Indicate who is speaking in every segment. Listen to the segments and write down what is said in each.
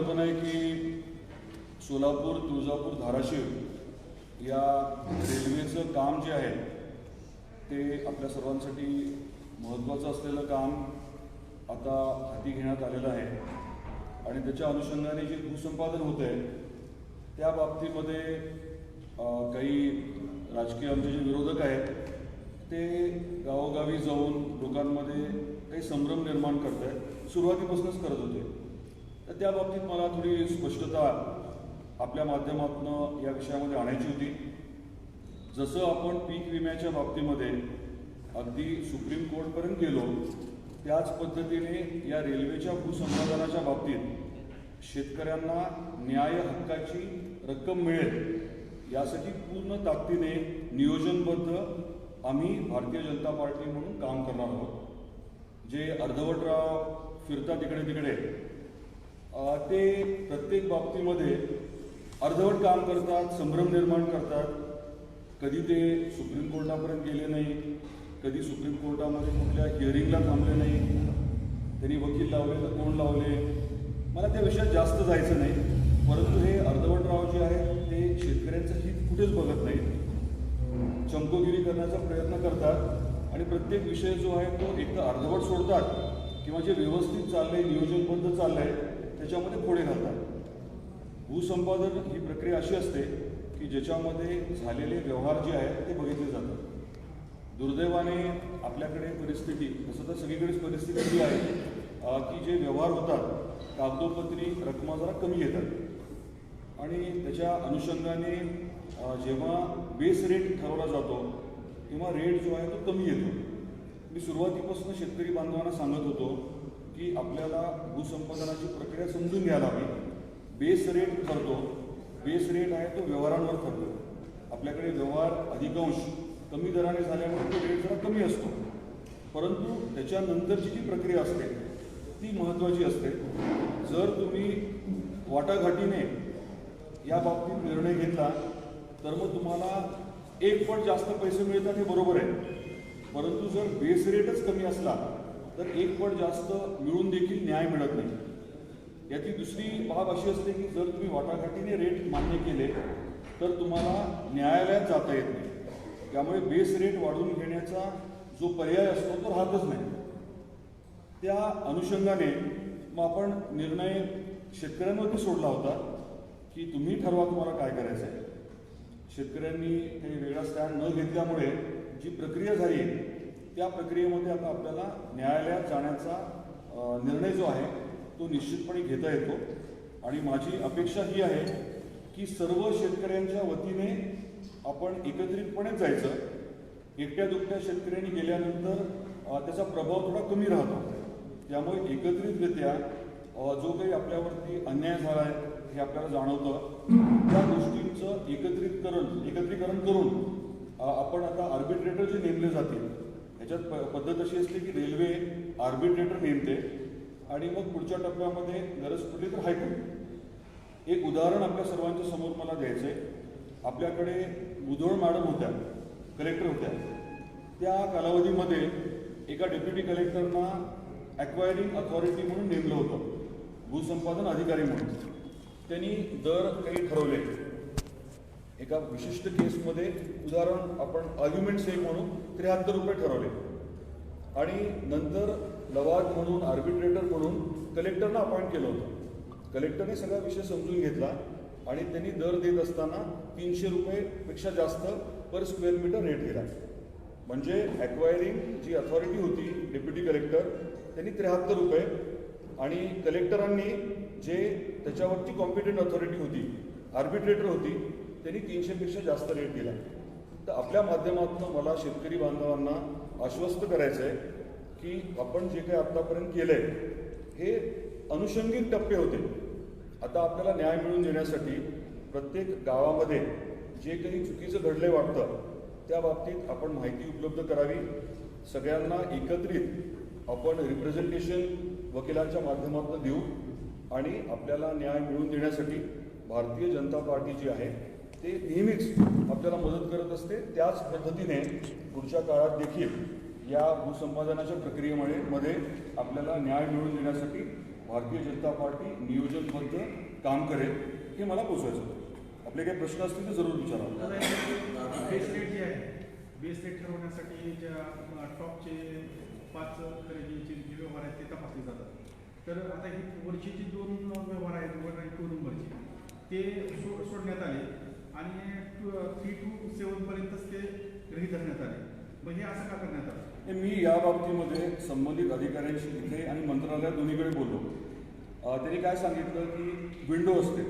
Speaker 1: कल्पना आहे की सोलापूर तुळजापूर धाराशिव या रेल्वेचं काम जे आहे ते आपल्या सर्वांसाठी महत्त्वाचं असलेलं काम आता हाती घेण्यात आलेलं आहे. आणि त्याच्या अनुषंगाने जे भूसंपादन होतं आहे त्या बाबतीमध्ये काही राजकीय आमचे जे विरोधक आहेत ते गावोगावी जाऊन लोकांमध्ये काही संभ्रम निर्माण करत आहेत सुरुवातीपासूनच करत होते. तर त्या बाबतीत मला थोडी स्पष्टता आपल्या माध्यमातून या विषयामध्ये आणायची होती. जसं आपण पीक विम्याच्या बाबतीमध्ये अगदी सुप्रीम कोर्टपर्यंत गेलो त्याच पद्धतीने या रेल्वेच्या भूसंपादनाच्या बाबतीत शेतकऱ्यांना न्याय हक्काची रक्कम मिळेल यासाठी पूर्ण ताकदीने नियोजनबद्ध आम्ही भारतीय जनता पार्टी म्हणून काम करणार आहोत. जे अर्धवटराव फिरतात इकडे तिकडे ते प्रत्येक बाबतीमध्ये अर्धवट काम करतात संभ्रम निर्माण करतात. कधी ते सुप्रीम कोर्टापर्यंत गेले नाही कधी सुप्रीम कोर्टामध्ये कुठल्या हिअरिंगला थांबले नाही त्यांनी वकील लावले तर कोण लावले. मला त्या विषयात जास्त जायचं नाही परंतु हे अर्धवटराव जे आहेत ते शेतकऱ्यांचं हित कुठेच बघत नाहीत. चमकोगिरी करण्याचा प्रयत्न करतात आणि प्रत्येक विषय जो आहे तो एक तर अर्धवट सोडतात किंवा जे व्यवस्थित चाललंय नियोजनबद्ध चाललंय त्याच्यामध्ये पुढे घालतात. भूसंपादन ही प्रक्रिया अशी असते की ज्याच्यामध्ये झालेले व्यवहार जे आहेत ते बघितले जातात. दुर्दैवाने आपल्याकडे परिस्थिती तसं तर सगळीकडेच परिस्थिती ही आहे की जे व्यवहार होतात कागदोपत्री रकमा जरा कमी येतात. आणि त्याच्या अनुषंगाने जेव्हा बेस रेट ठरवला जातो तेव्हा रेट जो आहे तो कमी येतो. मी सुरुवातीपासून शेतकरी बांधवांना सांगत होतो की आपल्याला भूसंपादनाची प्रक्रिया समजून घ्यायला हवी. बेस रेट ठरतो बेस रेट आहे तो व्यवहारांवर ठरतो. आपल्याकडे व्यवहार अधिकांश कमी दराने झाल्यामुळे तो रेट जरा कमी असतो. परंतु त्याच्यानंतरची जी प्रक्रिया असते ती महत्त्वाची असते. जर तुम्ही वाटाघाटीने या बाबतीत निर्णय घेतला तर मग तुम्हाला एक पट जास्त पैसे मिळतात हे बरोबर आहे. परंतु जर बेस रेटच कमी असला तर एक पट जास्त मिळून देखील न्याय मिळत नाही. याची दुसरी बाब अशी असते की जर तुम्ही वाटाघाटीने रेट मान्य केले तर तुम्हाला न्यायालयात जाता येत नाही. त्यामुळे बेस रेट वाढवून घेण्याचा जो पर्याय असतो तो राहतच नाही. त्या अनुषंगाने मग आपण निर्णय शेतकऱ्यांवरती सोडला होता की तुम्ही ठरवा तुम्हाला काय करायचं आहे शेतकऱ्यांनी काही वेगळा स्टँड न घेतल्यामुळे जी प्रक्रिया झाली त्या प्रक्रियेमध्ये आता आपल्याला न्यायालयात जाण्याचा निर्णय जो आहे तो निश्चितपणे घेता येतो. आणि माझी अपेक्षा ही आहे की सर्व शेतकऱ्यांच्या वतीने आपण एकत्रितपणे जायचं. एकट्या दुकट्या शेतकऱ्यांनी गेल्यानंतर त्याचा प्रभाव थोडा कमी राहतो. त्यामुळे एकत्रितरित्या जो काही आपल्यावरती अन्याय झाला आहे हे आपल्याला जाणवतं. त्या गोष्टींचं एकत्रितकरण एकत्रीकरण करून आपण आता आर्बिट्रेटर जे नेमले जातील ह्याच्यात प पद्धत अशी असते की रेल्वे आर्बिट्रेटर नेमते आणि मग पुढच्या टप्प्यामध्ये गरज पडली तर हायकोर्ट. एक उदाहरण आपल्या सर्वांच्या समोर मला द्यायचं आहे आपल्याकडे मुधोळ मॅडम होत्या कलेक्टर होत्या. त्या कालावधीमध्ये एका डेप्युटी कलेक्टरना ॲक्वायरिंग अथॉरिटी म्हणून नेमलं होतं. भूसंपादन अधिकारी म्हणून. त्यांनी दर काही ठरवले. एका विशिष्ट केसमध्ये उदाहरण आपण आर्ग्युमेंट सेक म्हणून त्र्याहत्तर रुपये ठरवले. आणि नंतर लवाद म्हणून आर्बिट्रेटर म्हणून कलेक्टरना अपॉइंट केलं होतं. कलेक्टरने सगळा विषय समजून घेतला आणि त्यांनी दर देत असताना तीनशे रुपयेपेक्षा जास्त पर स्क्वेअर मीटर रेट केला. म्हणजे ॲक्वायरिंग जी अथॉरिटी होती डेप्युटी कलेक्टर त्यांनी त्र्याहत्तर रुपये. आणि कलेक्टरांनी जे त्याच्यावरची कॉम्पिटंट अथॉरिटी होती आर्बिट्रेटर होती त्यांनी तीनशेपेक्षा जास्त रेट दिला. तर आपल्या माध्यमातून मला शेतकरी बांधवांना आश्वस्त करायचं आहे की आपण जे काही आत्तापर्यंत केलं आहे हे अनुषंगिक टप्पे होते. आता आपल्याला न्याय मिळवून देण्यासाठी प्रत्येक गावामध्ये जे काही चुकीचं घडलंय वाटतं त्या बाबतीत आपण माहिती उपलब्ध करावी. सगळ्यांना एकत्रित आपण रिप्रेझेंटेशन वकिलांच्या माध्यमातून देऊ आणि आपल्याला न्याय मिळवून देण्यासाठी भारतीय जनता पार्टी जी आहे. ते नेहमीच आपल्याला मदत करत असते. त्याच पद्धतीने पुढच्या काळात देखील या भूसंपादनाच्या प्रक्रियेमुळे मध्ये आपल्याला न्याय मिळवून देण्यासाठी भारतीय जनता पार्टी नियोजनबद्ध काम करेल हे मला पोचवायचं होतं. आपले काही प्रश्न असतील तर जरूर विचारा.
Speaker 2: बेस रेट जे आहे बेस ठरवण्यासाठी ज्या टॉपचे पाच खरेदीचे जे व्यवहार आहेत ते तपासले जातात. तर आता ही वर्षीची दोन व्यवहार आहेत वन आणि टू नंबरचे ते सो सोडण्यात आले. आणि थ्री टू सेवनपर्यंतच ते गृहीत धरण्यात आले. मग हे असं का करण्यात आलं?
Speaker 1: मी या बाबतीमध्ये संबंधित अधिकाऱ्यांशी तिथे आणि मंत्रालयात दोन्हीकडे बोललो. त्यांनी काय सांगितलं की विंडो असते.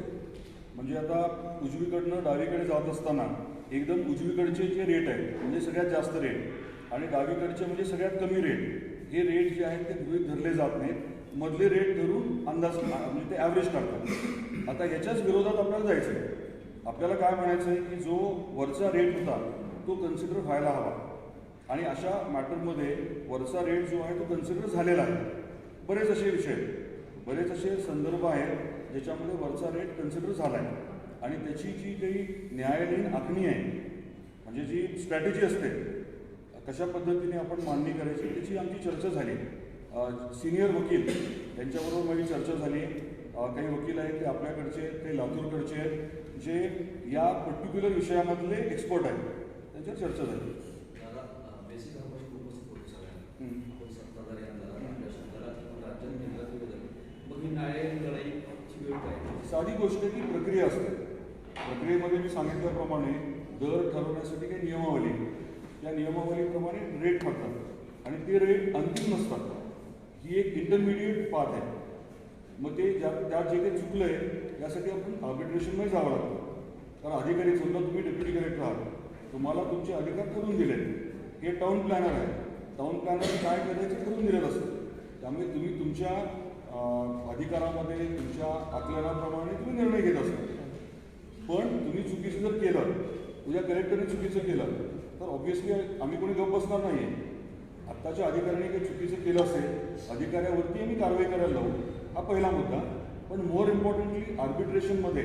Speaker 1: म्हणजे आता उजवीकडनं डावीकडे जात असताना एकदम उजवीकडचे जे रेट आहेत म्हणजे सगळ्यात जास्त रेट आणि डावीकडचे म्हणजे सगळ्यात कमी रेट हे रेट जे आहेत ते गृहित धरले जात नाहीत. मधले रेट धरून अंदाज म्हणजे ते ॲव्हरेज काढतात. आता याच्याच विरोधात आपल्याला जायचं आहे आपल्याला काय म्हणायचं आहे की जो वरचा रेट होता तो कन्सिडर व्हायला हवा. आणि अशा मॅटरमध्ये वरचा रेट जो आहे तो कन्सिडर झालेला आहे. बरेच असे विषय आहेत. बरेच असे संदर्भ आहेत ज्याच्यामध्ये वरचा रेट कन्सिडर झाला आहे आणि त्याची जी काही न्यायालयीन आखणी आहे म्हणजे जी स्ट्रॅटेजी असते कशा पद्धतीने आपण मांडणी करायची त्याची आमची चर्चा झाली. सिनियर वकील त्यांच्याबरोबर माझी चर्चा झाली. काही वकील आहेत ते आपल्याकडचे ते लातूरकडचे आहेत. जे या पर्टिक्युलर विषयामधले एक्सपर्ट आहेत त्यांच्यावर चर्चा झाली. साधी गोष्ट की प्रक्रिया असते. प्रक्रियेमध्ये मी सांगितल्याप्रमाणे दर ठरवण्यासाठी काही नियमावली. त्या नियमावलीप्रमाणे रेट ठरतात आणि ते रेट अंतिम नसतात. ही एक इंटरमिडिएट पाथ आहे. मग ते ज्या त्यात जे काही चुकलं आहे यासाठी आपण आर्बिट्रेशनमध्ये जावं लागतं. कारण अधिकारी समजा तुम्ही डेप्युटी कलेक्टर आहात. तुम्हाला तुमचे अधिकार करून दिले हे टाऊन प्लॅनर आहे. टाऊन प्लॅनर काय करायचं करून दिलेलं असतं. त्यामुळे तुम्ही तुमच्या अधिकारामध्ये तुमच्या आकलनाप्रमाणे तुम्ही निर्णय घेत असता. पण तुम्ही चुकीचं जर केलं तुझ्या कलेक्टरने चुकीचं केलं तर ऑब्व्हियसली आम्ही कोणी गप बसणार नाही आत्ताच्या अधिकाऱ्याने काही चुकीचं केलं असेल अधिकाऱ्यावरती आम्ही कारवाई करायला लावू. हा पहिला मुद्दा. पण मोर इम्पॉर्टंटली आर्बिट्रेशनमध्ये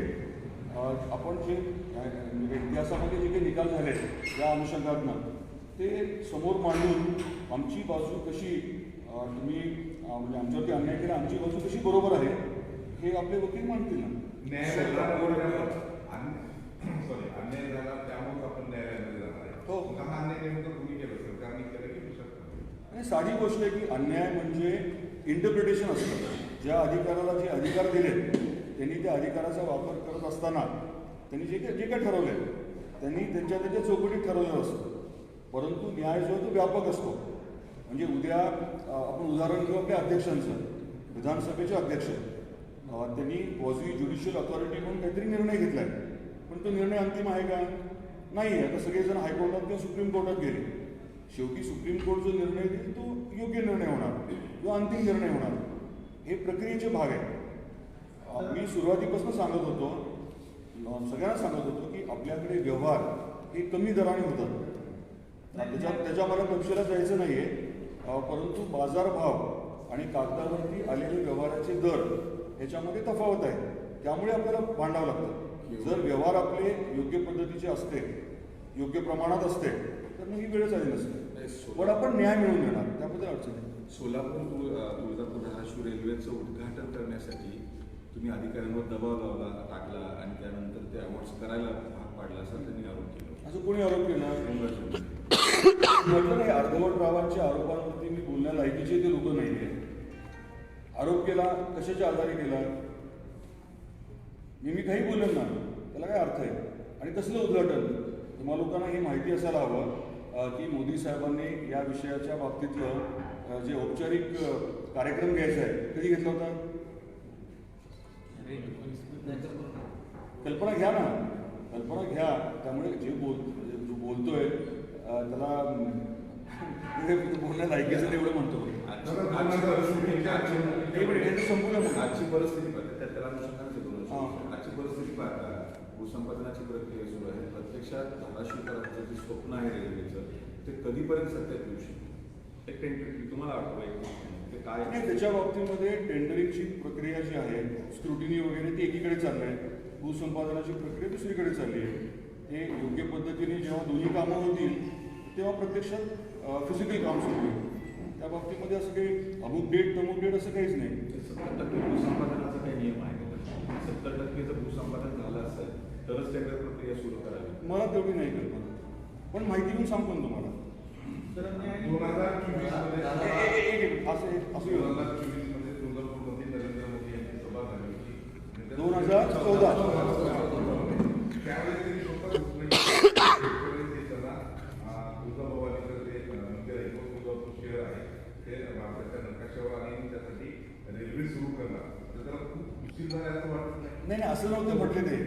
Speaker 1: आपण जे म्हणजे इतिहासामध्ये जे काही निकाल झाले या अनुषंगातनं ते समोर मांडून आमची बाजू कशी तुम्ही म्हणजे आमच्यावरती अन्याय केला आमची बाजू कशी बरोबर आहे हे आपले वकील मांडतील ना.
Speaker 3: सॉरी अन्याय झाला त्यामुळे आपण न्यायालयामध्ये जाणार आहे.
Speaker 1: हो.
Speaker 3: हा अन्याय नेमकं केलं सरकारने केलं की दुसरं
Speaker 1: आणि साधी गोष्ट आहे की अन्याय म्हणजे इंटरप्रिटेशन असतं. ज्या अधिकाराला जे अधिकार दिले त्यांनी त्या अधिकाराचा वापर करत असताना त्यांनी जे काही जे काय ठरवले त्यांनी त्यांच्या त्यांच्या चौकटीत ठरवलेलं असतं. परंतु न्याय जो तो व्यापक असतो. म्हणजे उद्या आपण उदाहरण घेऊ आपल्या अध्यक्षांचं. विधानसभेचे अध्यक्ष. त्यांनी पॉझिटिव्ह ज्युडिशियल अथॉरिटी म्हणून काहीतरी निर्णय घेतला आहे पण तो निर्णय अंतिम आहे का? नाही आहे. आता सगळेजण हायकोर्टात किंवा सुप्रीम कोर्टात गेले. शेवटी सुप्रीम कोर्ट जो निर्णय देईल तो योग्य निर्णय होणार. किंवा अंतिम निर्णय होणार. हे प्रक्रियेचे भाग आहे अं, मी सुरुवातीपासून सांगत होतो सगळ्यांना सांगत होतो की आपल्याकडे व्यवहार हे कमी दराने होतात. त्याच्या त्याच्या मला तपशिलात जायचं नाही आहे परंतु बाजारभाव आणि कागदावरती आलेले व्यवहाराचे दर ह्याच्यामध्ये तफावत आहे. त्यामुळे आपल्याला भांडावं लागतं. जर व्यवहार आपले योग्य पद्धतीचे असते योग्य प्रमाणात असते तर मग ही वेळच आली नसते. पण आपण न्याय मिळवून देणार. त्याबद्दल अडचण
Speaker 3: सोलापूर तुळ- तुळजापूर धाराशिव रेल्वेचं उद्घाटन करण्यासाठी तुम्ही अधिकाऱ्यांवर दबाव लावला टाकला आणि त्यानंतर ते अवॉर्ड्स करायला भाग पाडला असं त्यांनी आरोप केला.
Speaker 1: असं कोणी आरोप केला? म्हटलं नाही अर्धवट रावांच्या आरोपांवरती मी बोलण्या लायकीचे ते लोक नाही आहेत आरोप केला कशाच्या आधारे केला? मी मी काही बोलेन ना त्याला काय अर्थ आहे? आणि कसलं उद्घाटन? तुम्हा लोकांना ही माहिती असायला हवं की मोदी साहेबांनी या विषयाच्या बाबतीतलं जे औपचारिक कार्यक्रम घ्यायचा आहे कधी घेतला होता? कल्पना घ्या ना. कल्पना घ्या. त्यामुळे जे बोल जो बोलतोय त्याला अं, हे बोलण्या लायकीचं तेवढं म्हणतो.
Speaker 3: आजची परिस्थिती
Speaker 1: हे
Speaker 3: त्याला. आजची परिस्थिती पाहता भूसंपादनाची प्रक्रिया सुरू आहे. प्रत्यक्षात धाराशिवकरांचं जे स्वप्न आहे रेल्वेचं ते कधीपर्यंत सत्यात येऊ शकतं? एक टेंटेटिव्ह तुम्हाला आठवतं ते काय
Speaker 1: त्याच्या बाबतीमध्ये टेंडरिंगची प्रक्रिया जी आहे स्क्रुटिनी वगैरे ती एकीकडे चालली आहे भूसंपादनाची प्रक्रिया दुसरीकडे चालली आहे. हे योग्य पद्धतीने जेव्हा दोन्ही कामं होतील तेव्हा प्रत्यक्षात फिजिकल काम सुरू होईल. त्या बाबतीमध्ये असं काही अमुक डेट तमुक डेट असं काहीच नाही.
Speaker 3: सत्तर टक्के भूसंपादनाचा काही नियम आहे. सत्तर टक्के जर भूसंपादन झालं असेल तरच टेंडर प्रक्रिया सुरू करावी.
Speaker 1: मला तेवढी नाही कल्पना. पण माहिती घेऊन सांगतो तुम्हाला.
Speaker 4: दोन हजार
Speaker 1: चोवीसमध्ये एक- असं
Speaker 4: दोन हजार चोवीसमध्ये तुळजापूरमध्ये नरेंद्र मोदी यांची सभा झाली होती
Speaker 1: दोन हजार चौदा.
Speaker 4: त्यावेळेस त्यांनी स्वतः घोषणा तुळजाभवानीचं जे मंदिर आहे तुळजापूर शहर आहे ते भारताच्या नकाशावर आणि त्यासाठी रेल्वे सुरू करणार तर त्याला खूप उशीर झाला असं वाटत नाही
Speaker 1: नाही असं नव्हतं म्हटले ते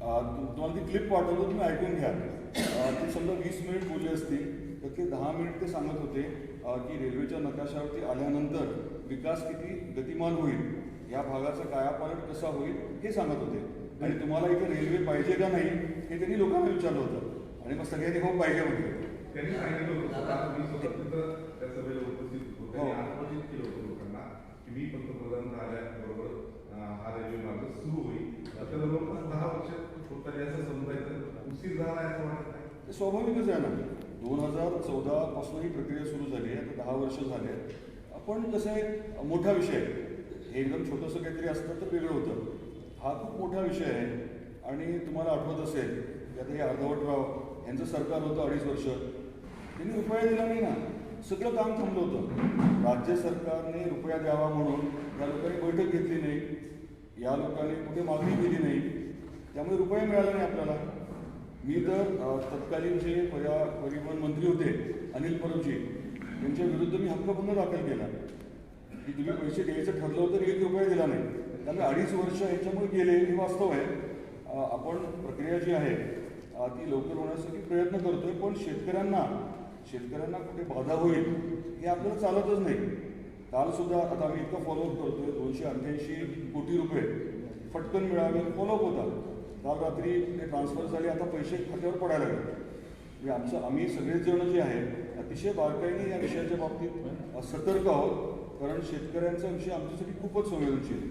Speaker 1: तुम्हाला ती क्लिप पाठवतो तुम्ही ऐकून घ्या ते समजा वीस मिनिट बोलले असतील तर ते दहा मिनिट ते सांगत होते की रेल्वेच्या नकाशावरती आल्यानंतर विकास किती गतिमान होईल या भागाचा कायापालट कसा होईल हे सांगत होते. आणि तुम्हाला इथे रेल्वे पाहिजे का नाही हे त्यांनी लोकांना विचारलं होतं. आणि मग सगळ्यांनी हो पाहिजे म्हटलं
Speaker 4: त्यांनी सांगितलं होतं मी
Speaker 1: हो.
Speaker 4: मी पंतप्रधान झाल्याबरोबर हा रेल्वे मार्ग सुरू होईल. आता जवळपास दहा वर्ष होत असं समजायचं उशीर झाला असं वाटत नाही.
Speaker 1: स्वाभाविकच आहे ना. दोन हजार चौदापासून ही प्रक्रिया सुरू झाली आहे आता दहा वर्ष झाले आहेत. पण कसं आहे मोठा विषय हे एकदम छोटंसं काहीतरी असतं तर वेगळं होतं. हा खूप मोठा विषय आहे आणि तुम्हाला आठवत असेल की आता हे अर्धवटराव यांचं सरकार होतं अडीच वर्ष. त्यांनी रुपया दिला नाही ना. सगळं काम थांबलं होतं. राज्य सरकारने रुपया द्यावा म्हणून या लोकांनी बैठक घेतली नाही. या लोकांनी कुठे मागणी केली नाही. त्यामुळे रुपया मिळाला नाही आपल्याला. मी तर तत्कालीन जे पर्या परिवहन मंत्री होते अनिल परबजी यांच्या विरुद्ध मी हक्कभंग दाखल केला. की तुम्ही पैसे द्यायचं ठरलं होतं एक रुपया दिला नाही. त्यामुळे अडीच वर्ष याच्यामुळे गेले हे वास्तव आहे. आपण प्रक्रिया जी आहे ती लवकर होण्यासाठी प्रयत्न करतोय पण शेतकऱ्यांना शेतकऱ्यांना कुठे बाधा होईल हे आपल्याला चालतच नाही. काल सुद्धा आता आम्ही इतकं फॉलोअप करतोय दोनशे अठ्ठ्याऐंशी कोटी रुपये फटकन मिळावे फॉलोअप होता काल रात्री ते ट्रान्सफर झाले आता पैसे खात्यावर पडायला लागले. म्हणजे आमचं आम्ही सगळेच जण जे आहे अतिशय बारकाईने या विषयाच्या बाबतीत सतर्क आहोत. कारण शेतकऱ्यांचा विषय आमच्यासाठी खूपच संवेदनशील.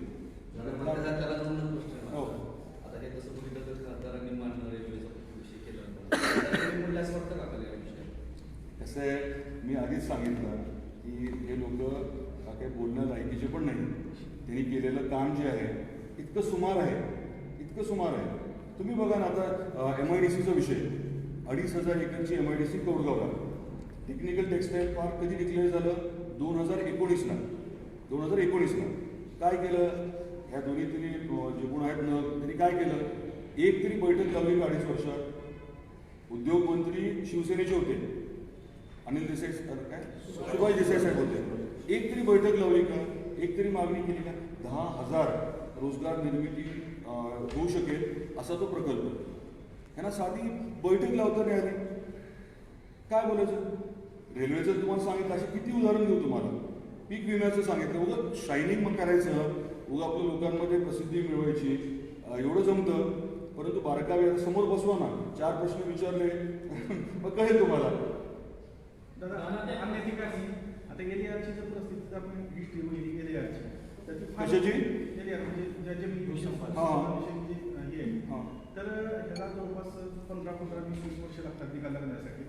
Speaker 1: हो.
Speaker 5: हे विषयात?
Speaker 1: कसं आहे मी आधीच सांगितलं की हे लोक काही बोलण्या लायकीचे पण नाही. त्यांनी केलेलं काम जे आहे इतकं सुमार आहे इतकं सुमार आहे. तुम्ही बघा ना आता एम आय डी सीचा विषय. अडीच हजार एकरची एम आय डी सी कौडगावला टेक्निकल टेक्सटाईल पार्क कधी डिक्लेअर झालं? दोन हजार एकोणीसला. दोन हजार एकोणीसला. काय केलं? ह्या दोन्ही तरी जे गुण आहेत ना त्यांनी काय केलं? एक तरी बैठक लावली का अडीच वर्षात? उद्योगमंत्री शिवसेनेचे होते. अनिल देसाई काय? सुभाष देसाई साहेब होते. एक तरी बैठक लावली का? एक तरी मागणी केली का? दहा हजार रोजगार निर्मिती होऊ शकेल असा तो प्रकल्प. ह्यांना साधी बैठक लावता नाही आली. काय बोलायचं? रेल्वेचं तुम्हाला सांगितलं असे किती उदाहरण देऊ तुम्हाला? पीक विम्याचं सांगितलं. उगा शायनिंग मग करायचं. उगं आपल्या लोकांमध्ये प्रसिद्धी मिळवायची. एवढं जमतं. परंतु बारकावे आता समोर बसवा ना. चार प्रश्न विचारले. मग कळेल तुम्हाला.
Speaker 2: दादा अन्य आता गेली वर्षी जर परिस्थिती आपण हिस्ट्री बघितली गेली वर्षी
Speaker 1: कशाची?
Speaker 2: म्हणजे
Speaker 1: हा.
Speaker 2: हे आहे.
Speaker 1: हां.
Speaker 2: तर ह्याला जवळपास पंधरा पंधरा वीस वीस वर्ष लागतात निकाल लागण्यासाठी.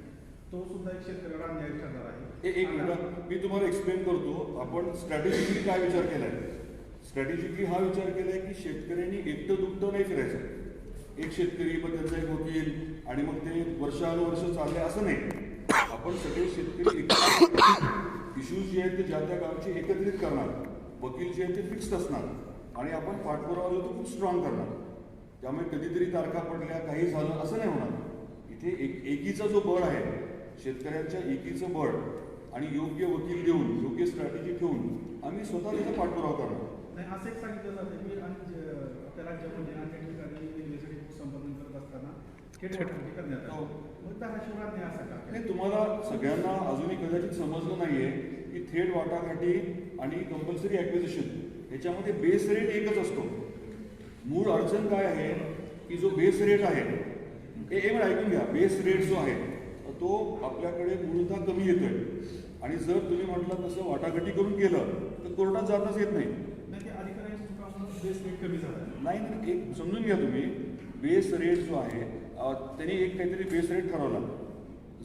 Speaker 2: तो सुद्धा एक शेतकऱ्याला अन्याय ठरणार आहे.
Speaker 1: एक मिनिट मी तुम्हाला एक्सप्लेन करतो. आपण स्ट्रॅटेजिकली काय विचार केलाय? स्ट्रॅटेजिकली हा विचार केलाय की शेतकऱ्यांनी एकटं दुकटं नाही फिरायचं. एक शेतकरी मग त्यांचा एक वकील आणि मग ते वर्षानुवर्ष चालले असं नाही. आपण सगळे शेतकरी इश्यूज जे आहेत ते ज्या त्या गावचे एकत्रित करणार. वकील जे आहेत ते फिक्स्ड असणार. आणि आपण पाठपुरावा जो तो खूप स्ट्रॉंग करणार. त्यामुळे कधीतरी तारखा पडल्या काही झालं असं नाही होणार. इथे एक एकीचा जो बळ आहे शेतकऱ्यांच्या एकीचं बळ आणि योग्य वकील देऊन योग्य स्ट्रॅटेजी ठेवून आम्ही स्वतः त्याचा पाठपुरावा करणार.
Speaker 2: नाही असं एक सांगितलं जातं की आपल्या राज्यामध्ये अनेक ठिकाणी रेल्वेसाठी संपादन करत असताना
Speaker 1: हो. नाही तुम्हाला सगळ्यांना अजूनही कदाचित समजलं नाहीये की थेट वाटाघाटी आणि कंपल्सरी ॲक्विजिशन याच्यामध्ये बेस रेट एकच असतो. मूळ अडचण काय आहे? की जो बेस रेट आहे हे हे मला ऐकून घ्या. बेस रेट जो आहे तो आपल्याकडे मूळतः कमी येतोय. आणि जर तुम्ही म्हटलं तसं वाटाघाटी करून केलं तर कोर्टात जाताच येत नाही.
Speaker 2: नाही ते
Speaker 1: एक समजून घ्या तुम्ही. बेस रेट जो आहे त्यांनी एक काहीतरी बेस रेट ठरवला.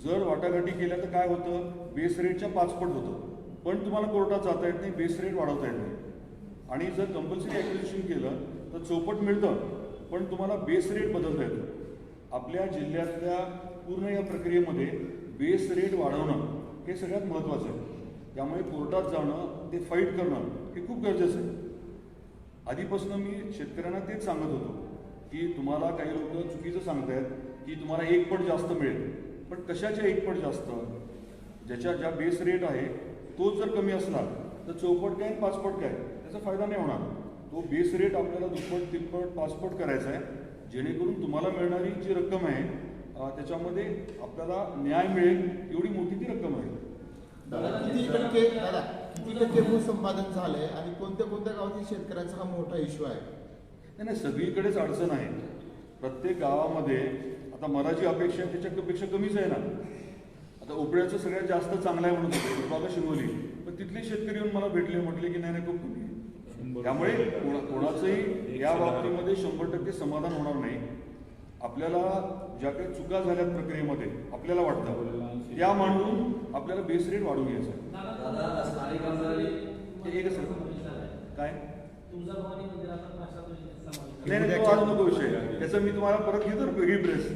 Speaker 1: जर वाटाघाटी केल्या तर काय होतं? बेस रेटच्या पाचपट होतं. पण तुम्हाला कोर्टात जाता येत नाही बेस रेट वाढवता येत नाही. आणि जर कंपल्सरी ॲक्विजिशन केलं तर चौपट मिळतं पण तुम्हाला बेस रेट बदलता येतो. आपल्या जिल्ह्यातल्या पूर्ण या प्रक्रियेमध्ये बेस रेट वाढवणं हे सगळ्यात महत्त्वाचं आहे. त्यामुळे कोर्टात जाणं ते फाईट करणं हे खूप गरजेचं आहे. आधीपासून मी शेतकऱ्यांना तेच सांगत होतो की तुम्हाला काही लोक चुकीचं सांगतायत की तुम्हाला एक पट जास्त मिळेल. पण कशाच्या एक पट जास्त? ज्याच्या ज्या बेस रेट आहे तोच जर कमी असला तर चौपट काय पाचपट काय? त्याचा फायदा नाही होणार. तो बेस रेट आपल्याला दुप्पट तिप्पट पाचपट करायचा आहे. जेणेकरून तुम्हाला मिळणारी जी रक्कम आहे त्याच्यामध्ये आपल्याला न्याय मिळेल एवढी मोठी ती रक्कम आहे.
Speaker 6: दादा किती टक्के दादा किती टक्के भूसंपादन झालंय आणि कोणत्या कोणत्या गावातील शेतकऱ्यांचा हा मोठा इश्यू आहे?
Speaker 1: नाही नाही सगळीकडेच अडचण आहे. प्रत्येक गावामध्ये आता मला जी अपेक्षा आहे त्याच्यापेक्षा कमीच आहे ना. आता उपड्याचं सगळ्यात जास्त चांगलं आहे म्हणून होते बाबा शिंगोली. पण तिथले शेतकरी येऊन मला भेटले म्हटले की नाही नाही खूप कमी त्यामुळे कोणा- कोणाचंही या बाबतीमध्ये शंभर टक्के समाधान होणार नाही. आपल्याला ज्या काही चुका झाल्यात प्रक्रियेमध्ये आपल्याला वाटतं. त्या मांडून आपल्याला बेस रेट वाढवून घ्यायचा हे. काय? नाही नाही तो आज नको विषय. त्याचं मी तुम्हाला परत घेतो ना वेगळी प्रेस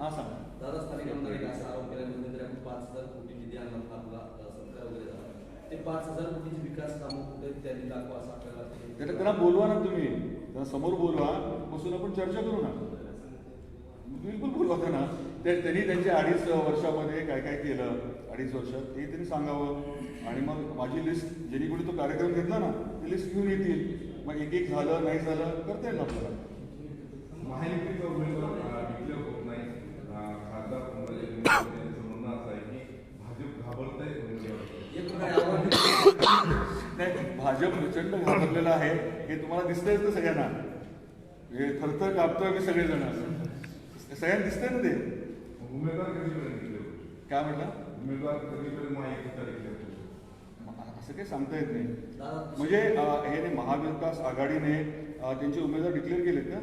Speaker 1: हा सांगा.
Speaker 5: दादा स्थानिक असा आरोप मध्यंतरी आपण पाच हजार कोटी निधी आणला आपला अ, सत्कार वगैरे झाला ते पाच हजार कोटीची विकास कामं कुठे त्यांनी दाखवा असं आपल्याला
Speaker 1: त्याला त्यांना बोलवा ना तुम्ही. त्यांना समोर बोलवा. बसून आपण चर्चा करू ना. बिलकुल बोलवा त्यांना. ते त्यांनी त्यांच्या अडीच वर्षामध्ये काय काय केलं अडीच वर्षात ते त्यांनी सांगावं. आणि मग माझी लिस्ट ज्यांनी कोणी तो कार्यक्रम घेतला ना ती लिस्ट घेऊन येतील. मग एक एक झालं नाही झालं करता येईल आपल्याला
Speaker 4: महायुतीचा उमेदवार डिक्लेअर होत नाही अं, खासदार पंकजा मुंडे यांचं म्हणणं असं आहे की भाजप घाबरतंय उमेदवार
Speaker 5: एक प्रकारे आव्हान
Speaker 1: नाही भाजप प्रचंड घाबरलेला आहे. हे तुम्हाला दिसतंयच ना सगळ्यांना. हे थरथर कापतोय मी सगळेजण. सगळ्यांना दिसतंय ना ते?
Speaker 4: उमेदवार
Speaker 1: काय म्हटलं? असं काही सांगता येत नाही. म्हणजे हे नाही, महाविकास आघाडीने त्यांचे उमेदवार डिक्लेअर केलेत का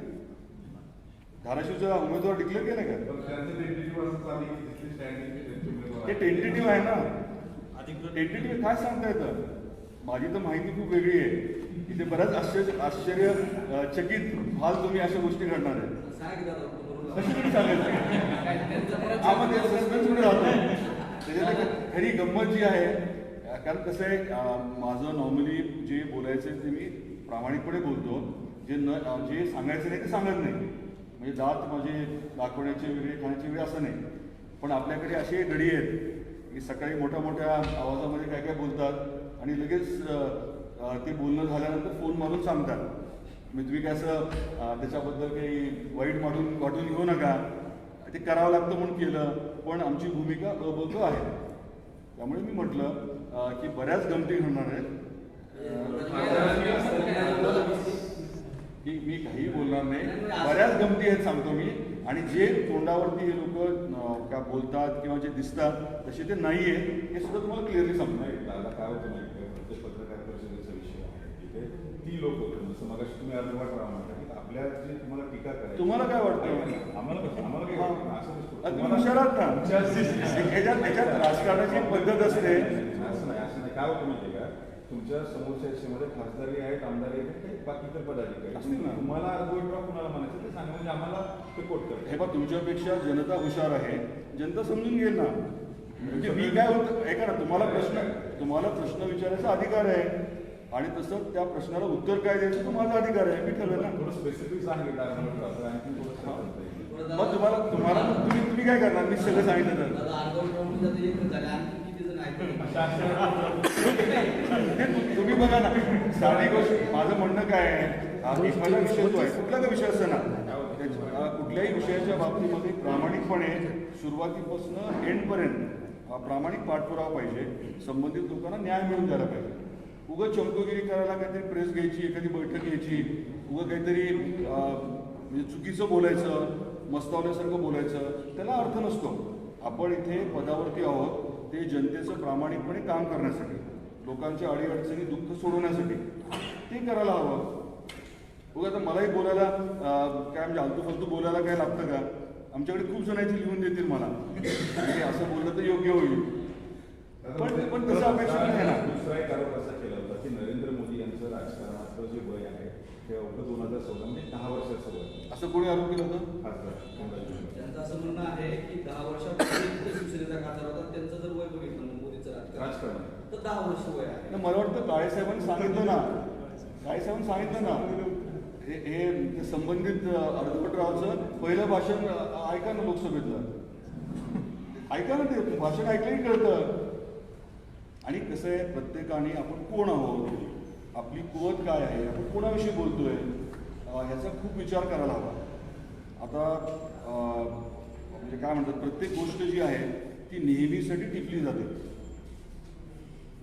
Speaker 1: धाराशिवचा उमेदवार डिक्लेअर केला का? ते. टेंटेटिव्ह आहे ना. टेंटेटिव्ह काय सांगता येतं? माझी तर माहिती खूप वेगळी आहे. इथे बऱ्याच आश्चर्य आश्चर्य चकित व्हाल तुम्ही अशा गोष्टी घडणार आहेत. सांगायचं? खरी गंमत जी आहे कारण कसं आहे माझं नॉर्मली जे बोलायचं ते मी प्रामाणिकपणे बोलतो. जे न जे सांगायचं नाही ते सांगत नाही. म्हणजे दात माझे दाखवण्याचे वेगळे खाण्याचे वेगळे असं नाही. पण आपल्याकडे असे गडी आहेत की सकाळी मोठ्या मोठ्या आवाजामध्ये काय काय बोलतात आणि लगेच ते बोलणं झाल्यानंतर फोन मारून सांगतात. म्हणजे तुम्ही काय असं त्याच्याबद्दल काही वाईट वाटून वाटून घेऊ नका. ते करावं लागतं म्हणून केलं पण आमची भूमिका अबक आहे. त्यामुळे मी म्हटलं की बऱ्याच गमती घडणार आहेत. की मी काही बोलणार नाही. बऱ्याच गमती आहेत सांगतो मी. आणि जे तोंडावरती हे लोक काय बोलतात किंवा जे दिसतात तसे ते नाही आहेत हे सुद्धा तुम्हाला क्लिअरली
Speaker 3: दादा काय होतं माहिती आहे प्रत्येक पत्रकार परिषदेचा विषय आहे तिथे ती लोक जसं मग तुम्ही अर्धवट राहा म्हणता की आपल्या जे तुम्हाला टीका करायची
Speaker 1: तुम्हाला काय वाटतं?
Speaker 3: आम्हाला आम्हाला काय? असं.
Speaker 1: तुम्ही आहात ना ह्याच्यात ह्याच्यात राजकारणाची पद्धत असते.
Speaker 3: असं नाही असं नाही. काय होतं माहितीये का? तुमच्या समोरच्या याच्यामध्ये खासदारी आहेत आमदारी आहेत काही बाकी इतर पदाधिकारी
Speaker 1: असतील ना.
Speaker 3: तुम्हाला अर्धवट राहा कुणाला म्हणायचं ते सांगा म्हणजे आम्हाला ते कोट करतात
Speaker 1: हे बघ तुमच्यापेक्षा जनता हुशार आहे. जनता समजून घेईल ना. म्हणजे मी काय होतं ऐका ना तुम्हाला प्रश्न तुम्हाला प्रश्न विचारायचा अधिकार आहे. आणि तसं त्या प्रश्नाला उत्तर काय द्यायचं तो माझा अधिकार आहे मी ठरवेल ना.
Speaker 3: थोडं स्पेसिफिक सांगितलं तर.
Speaker 1: मग तुम्हाला तुम्हाला तुम्ही तुम्ही काय करणार? मी सगळं सांगितलं तर. तुम्ही बघा ना साधी गोष्ट माझं म्हणणं काय आहे एखादा विषय जो आहे. कुठला का विषय ना कुठल्याही विषयाच्या बाबतीमध्ये प्रामाणिकपणे सुरुवातीपासून एंडपर्यंत प्रामाणिक पाठपुरावा पाहिजे. संबंधित लोकांना न्याय मिळून द्यायला पाहिजे. उगं चमकोगिरी करायला काहीतरी प्रेस घ्यायची एखादी बैठक घ्यायची उगं काहीतरी म्हणजे चुकीचं बोलायचं मस्तावल्यासारखं बोलायचं त्याला अर्थ नसतो. आपण इथे पदावरती आहोत. ते जनतेचं प्रामाणिकपणे काम करण्यासाठी लोकांच्या अडीअडचणी दुःख सोडवण्यासाठी ते करायला हवं. उगा आता मलाही बोलायला काय म्हणजे आलतू फालतू बोलायला काय लागतं का? आमच्याकडे खूप जणांची लिहून देतील मला. आणि असं बोललं तर योग्य होईल. पण पण तसं अपेक्षित नाही ना.
Speaker 3: दुसरा एक आरोप असा केला होता की नरेंद्र मोदी यांचं राजकारणाचं जे वय आहे ते अवघं दोन हजार चौदा म्हणजे दहा वर्षाचं वय
Speaker 1: असं कोणी आरोप केला होता?
Speaker 5: असं म्हणणं आहे की दहा वर्षापूर्वी ते शिवसेनेचा खासदार होता त्यांचं जर वय बघितलं ना मोदीचं राजकारण. तर दहा वर्ष वय आहे.
Speaker 1: नाही, मला वाटतं काळेसाहेबांनी सांगितलं ना. काळेसाहेबांनी सांगितलं ना. हे हे ते संबंधित अर्धपटरावचं पहिलं भाषण अ, ऐका ना लोकसभेतलं. ऐका ना ते भाषण ऐकलंही कळतं. आणि कसं आहे प्रत्येकाने आपण कोण आहोत? आपली कुवत काय आहे? आपण कोणाविषयी बोलतोय? अ, ह्याचा खूप विचार करायला हवा. आता अ, म्हणजे काय म्हणतात प्रत्येक गोष्ट जी आहे ती नेहमीसाठी टिपली जाते.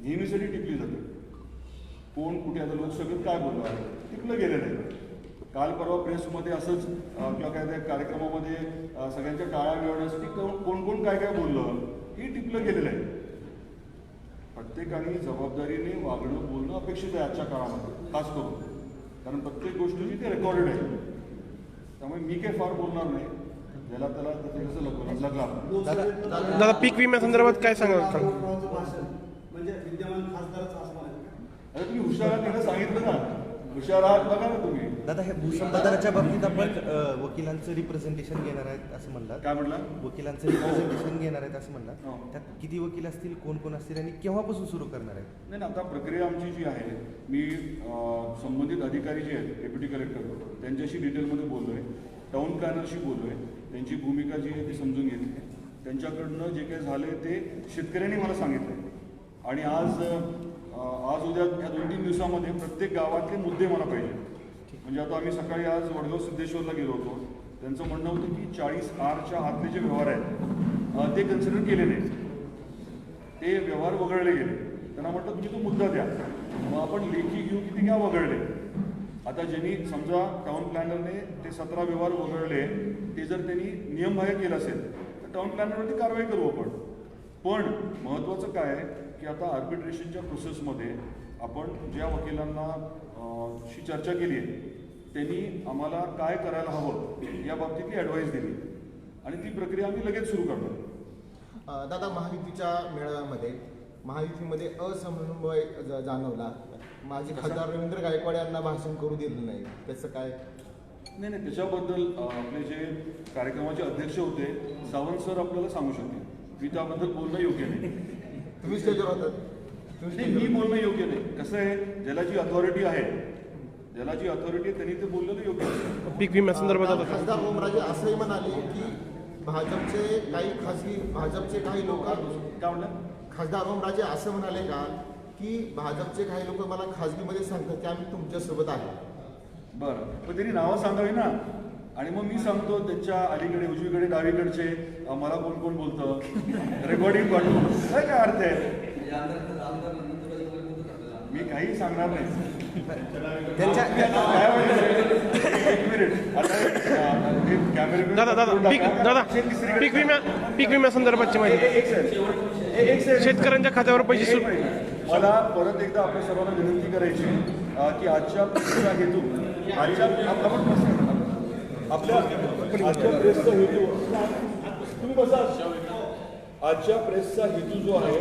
Speaker 1: नेहमीसाठी टिपली जाते. कोण कुठे आता लोकसभेत काय बोललो आहे? टिपलं गेलेलं आहे. काल परवा प्रेसमध्ये असंच किंवा काय त्या कार्यक्रमामध्ये सगळ्यांच्या टाळ्या मिळवण्यासाठी कोण कोण कोण काय काय बोललं हे टिपलं गेलेलं आहे. प्रत्येकाने जबाबदारीने वागणं बोलणं अपेक्षित आहे आजच्या काळामध्ये खास करून. कारण प्रत्येक गोष्ट ते रेकॉर्डेड आहे. त्यामुळे मी काही फार बोलणार नाही. ज्याला त्याला त्याचं कसं लग लागला
Speaker 7: दादा विम्या संदर्भात काय सांगा का
Speaker 8: म्हणजे विद्यमान खासदारच असं म्हणायचं
Speaker 1: अरे तुम्ही हुशार आहात त्याला सांगितलं ना. हुशार आहात बघा ना तुम्ही.
Speaker 9: दादा हे भूसंपादनाच्या बाबतीत आपण अ, वकिलांचं रिप्रेझेंटेशन घेणार आहेत असं म्हणलात.
Speaker 1: काय म्हटलं?
Speaker 9: वकिलांचं रिप्रेझेंटेशन घेणार आहेत असं
Speaker 1: हो.
Speaker 9: म्हणलात त्यात किती वकील असतील कोण कोण असतील आणि केव्हापासून सुरू करणार आहेत?
Speaker 1: नाही ना आता प्रक्रिया आमची जी आहे मी अं, संबंधित अधिकारी जे आहेत डेप्युटी कलेक्टर त्यांच्याशी डिटेलमध्ये बोललो आहे टाऊन प्लॅनरशी बोललो आहे त्यांची भूमिका जी आहे ती समजून घेतली. आहे त्यांच्याकडनं जे काही झालं ते शेतकऱ्यांनी मला सांगितलं आहे आणि आज अं, आज उद्या या दोन तीन दिवसामध्ये प्रत्येक गावातले मुद्दे मला पाहिजे. म्हणजे आता आम्ही सकाळी आज वडगाव सिद्धेश्वरला गेलो होतो. त्यांचं म्हणणं होतं की चाळीस आरच्या आतले जे व्यवहार आहेत ते कन्सिडर केले नाहीत. ते व्यवहार वगळले गेले. त्यांना म्हटलं तुम्ही तो मुद्दा द्या. मग आपण लेखी घेऊ किती घ्या वगळले? आता ज्यांनी समजा टाउन प्लॅनरने ते सतरा व्यवहार वगळले ते जर त्यांनी नियमबाह्य केलं असेल तर टाउन प्लॅनरवरती कारवाई करू आपण. पण महत्त्वाचं काय आहे की आता आर्बिट्रेशनच्या प्रोसेसमध्ये आपण ज्या वकिलांना शी चर्चा केली आहे त्यांनी आम्हाला काय करायला हवं या बाबतीतली ॲडवाईस दिली. आणि ती प्रक्रिया आम्ही लगेच सुरू करणार.
Speaker 6: दादा महायुतीच्या मेळाव्यामध्ये महायुतीमध्ये असमन्वय जाणवला. माझे खासदार रवींद्र गायकवाड यांना भाषण करू दिलं नाही. त्याचं काय?
Speaker 1: नाही नाही त्याच्याबद्दल आपले जे कार्यक्रमाचे अध्यक्ष होते सावंत सर आपल्याला सांगू शकतील. मी त्याबद्दल बोलणं योग्य नाही.
Speaker 6: तुम्ही स्टेजवर होतात तुम्ही
Speaker 1: नाही मी बोलणं योग्य नाही. कसं आहे ज्याला जी अथॉरिटी आहे ज्याला जी अथॉरिटी आहे त्यांनी ते बोललेलं योग्य
Speaker 7: पीक विम्यासंदर्भात
Speaker 6: अ,
Speaker 7: दादा
Speaker 6: खासदार ओमराजे असंही म्हणाले की भाजपचे काही खासगी भाजपचे काही लोक
Speaker 1: काय म्हणलं?
Speaker 6: खासदार ओमराजे असं म्हणाले का की भाजपचे काही लोक मला खासगीमध्ये सांगतात की आम्ही तुमच्यासोबत आहे.
Speaker 1: बरं. पण त्यांनी नावं सांगावी ना. आणि मग मी सांगतो त्यांच्या अलीकडे उजवीकडे डावीकडचे मला कोण कोण बोलतं? रेकॉर्डिंग पाठवून काय काय अर्थ आहे? मी काही सांगणार नाही.
Speaker 9: त्यांच्या
Speaker 1: काय म्हणलं? एक मिनिट. आता अ, कॅमेरे
Speaker 7: दादा दादा पीक पीक विम्या माहिती. शेतकऱ्यांच्या खात्यावर पैसे.
Speaker 1: मला परत एकदा आपल्या सर्वांना विनंती करायची की आजच्या हेतू आजच्या आप- आपण बसा. आपल्या आजच्या प्रेसचा हेतू तुम्ही बसा. आजच्या प्रेसचा हेतू जो आहे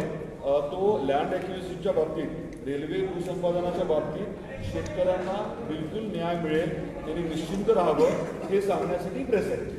Speaker 1: तो लँड ॲक्विजिशनच्या बाबतीत रेल्वे भूसंपादनाच्या बाबतीत शेतकऱ्यांना बिलकुल न्याय मिळेल त्यांनी निश्चिंत राहावं हे सांगण्यासाठी प्रेस आहे.